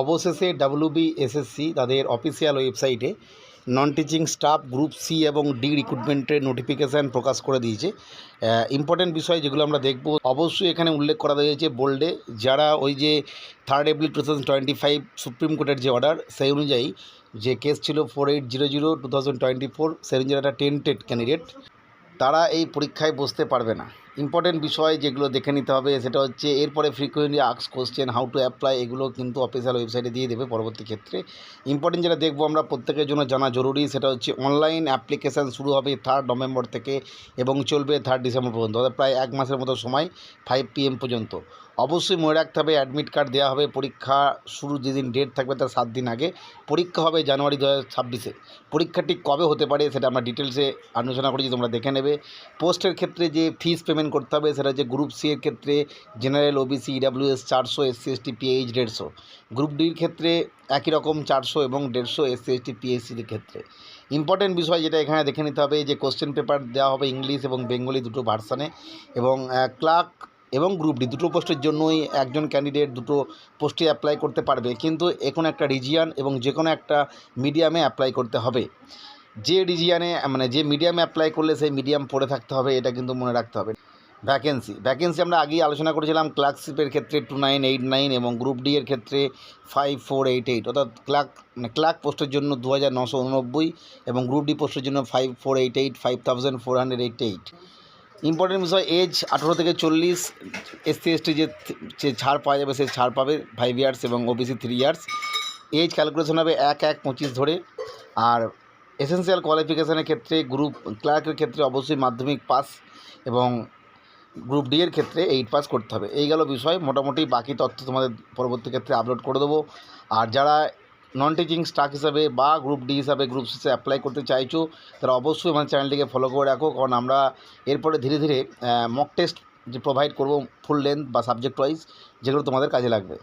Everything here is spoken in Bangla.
অবশেষে ডাব্লিউবি এসএসসি তাদের অফিসিয়াল ওয়েবসাইটে non teaching staff group C এবং ডি রিক্রুটমেন্টের নোটিফিকেশান প্রকাশ করে দিয়েছে। ইম্পর্টেন্ট বিষয় যেগুলো আমরা দেখব, অবশ্যই এখানে উল্লেখ করা হয়েছে বোল্ডে যারা ওই যে third April two thousand twenty five supreme কোর্টের যে অর্ডার সেই অনুযায়ী যে কেস ছিল four eight zero zero two thousand twenty four সেই অনুযায়ী একটা টেন্টেড ক্যান্ডিডেট তারা এই পরীক্ষায় বসতে পারবে না। ইম্পর্টেন্ট বিষয় যেগুলো দেখে নিতে হবে, সেটা হচ্ছে এরপরে ফ্রিকুয়েন্টলি আক্স কোশ্চেন হাউ টু অ্যাপ্লাই এগুলো কিন্তু অফিসিয়াল ওয়েবসাইটে দিয়ে দেবে পরবর্তী ক্ষেত্রে। ইম্পর্টেন্ট যেটা দেখব আমরা প্রত্যেকের জন্য জানা জরুরি, সেটা হচ্ছে অনলাইন অ্যাপ্লিকেশান শুরু হবে থার্ড নভেম্বর থেকে এবং চলবে থার্ড ডিসেম্বর পর্যন্ত, অর্থাৎ প্রায় এক মাসের মতো সময় ফাইভ পিএম পর্যন্ত। অবশ্যই মনে রাখতে হবে অ্যাডমিট কার্ড দেওয়া হবে, পরীক্ষা শুরু যেদিন ডেট থাকবে তার সাত দিন আগে। পরীক্ষা হবে জানুয়ারি দু হাজার ছাব্বিশে। পরীক্ষাটি কবে হতে পারে সেটা আমরা ডিটেলসে আলোচনা করেছি, তোমরা দেখে নেবে। পোস্টের ক্ষেত্রে যে ফিস পেমেন্ট করতে হবে। সেটা হচ্ছে গ্রুপ সি এর ক্ষেত্রে জেনারেল ওবিসি ইডাব্লিউএস চারশো এসসি এসটি পিএইচ দেড়শো। গ্রুপ ডির ক্ষেত্রে একই রকম চারশো এবং দেড়শো এসসি এসটি পিএইচসির ক্ষেত্রে। ইম্পর্টেন্ট বিষয় যেটা এখানে দেখে নিতে হবে যে কোশ্চেন পেপার দেওয়া হবে ইংলিশ এবং বেঙ্গলি দুটো ভার্সানে এবং ক্লার্ক এবং গ্রুপ ডি দুটো পোস্টের জন্যই একজন ক্যান্ডিডেট দুটো পোস্টে অ্যাপ্লাই করতে পারবে। কিন্তু এ কোনো একটা রিজিয়ান এবং যে কোনো একটা মিডিয়ামে অ্যাপ্লাই করতে হবে। যে রিজিয়ানে মানে যে মিডিয়ামে অ্যাপ্লাই করলে সেই মিডিয়াম পড়ে থাকতে হবে, এটা কিন্তু মনে রাখতে হবে। ভ্যাকেন্সি ভ্যাকেন্সি আমরা আগেই আলোচনা করেছিলাম ক্লার্কশিপের ক্ষেত্রে টু নাইন এইট নাইন এবং গ্রুপ ডি এর ক্ষেত্রে ফাইভ ফোর এইট এইট অর্থাৎ ক্লার্ক মানে ক্লার্ক পোস্টের জন্য দু হাজার নশো উননব্বই এবং গ্রুপ ডি পোস্টের জন্য five four eight eight five thousand four hundred eight eight important বিষয় এজ আঠেরো থেকে চল্লিশ এসসি এসটি যে ছাড় পাওয়া যাবে সে ছাড় পাবে ফাইভ ইয়ার্স এবং OBC three years age calculation হবে এক এক, পঁচিশ ধরে। আর এসেন্সিয়াল কোয়ালিফিকেশানের ক্ষেত্রে গ্রুপ ক্লার্কের ক্ষেত্রে অবশ্যই মাধ্যমিক পাস এবং গ্রুপ ডি এর ক্ষেত্রে এইট পাস করতে হবে। এই গেল বিষয়। মোটামুটি বাকি তথ্য তোমাদের পরবর্তী ক্ষেত্রে আপলোড করে দেবো। আর যারা নন টিচিং স্টাফ হিসাবে বা গ্রুপ ডি হিসাবে গ্রুপ সিসে অ্যাপ্লাই করতে চাইছো, তারা অবশ্যই আমার চ্যানেলটিকে ফলো করে রাখো। কারণ আমরা এরপরে ধীরে ধীরে মক টেস্ট যে প্রোভাইড করব ফুল লেন্থ বা সাবজেক্ট ওয়াইজ যেগুলো তোমাদের কাজে লাগবে।